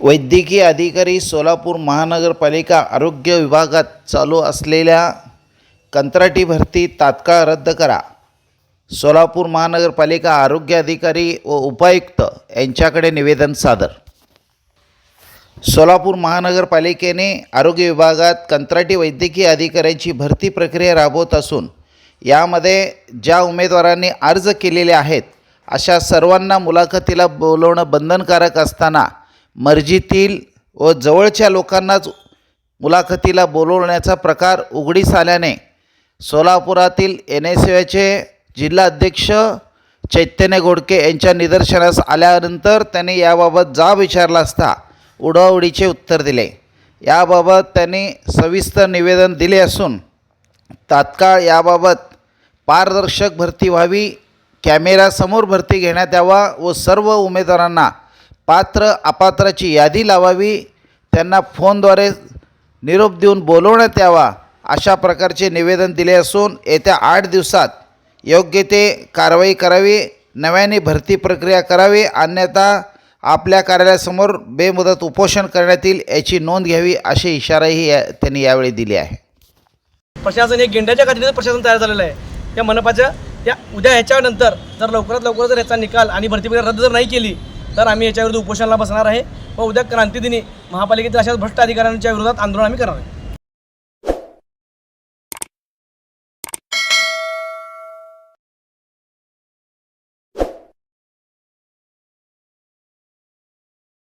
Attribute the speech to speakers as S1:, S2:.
S1: वैद्यकीय अधिकारी सोलापूर महानगरपालिका आरोग्य विभागात चालू असलेल्या कंत्राटी भरती तात्काळ रद्द करा. सोलापूर महानगरपालिका आरोग्य अधिकारी व उपायुक्त यांच्याकडे निवेदन सादर. सोलापूर महानगरपालिकेने आरोग्य विभागात कंत्राटी वैद्यकीय अधिकाऱ्यांची भरती प्रक्रिया राबवत असून यामध्ये ज्या उमेदवारांनी अर्ज केलेले आहेत अशा सर्वांना मुलाखतीला बोलवणं बंधनकारक असताना मर्जीतील व जवळच्या लोकांनाच मुलाखतीला बोलवण्याचा प्रकार उघडीस आल्याने सोलापुरातील एन एस एचे जिल्हा अध्यक्ष चैतन्य गोडके यांच्या निदर्शनास आल्यानंतर त्यांनी याबाबत जा विचारला असता उडवाउडीचे उत्तर दिले. याबाबत त्यांनी सविस्तर निवेदन दिले असून तात्काळ याबाबत पारदर्शक भरती व्हावी कॅमेरासमोर भरती घेण्यात यावा व सर्व उमेदवारांना पात्र अपात्राची यादी लावावी त्यांना फोनद्वारे निरोप देऊन बोलवण्यात यावा अशा प्रकारचे निवेदन दिले असून येत्या आठ दिवसात योग्य ते कारवाई करावी नव्याने भरती प्रक्रिया करावी अन्यथा आपल्या कार्यालयासमोर बेमुदत उपोषण करण्यात येईल याची नोंद घ्यावी असे इशाराही या त्यांनी यावेळी दिले आहे.
S2: प्रशासन एक गेंड्याच्या काठीचं प्रशासन तयार झालेलं आहे. त्या मनपाच्या त्या उद्या ह्याच्यानंतर जर लवकरात लवकर जर याचा निकाल आणि भरती प्रक्रिया रद्द जर नाही केली तर आम्ही याच्याविरुद्ध उपोषणाला बसणार आहे व उद्या क्रांतीदिनी महापालिकेतील अशाच भ्रष्ट अधिकाऱ्यांच्या विरोधात आंदोलन आम्ही करणार आहे.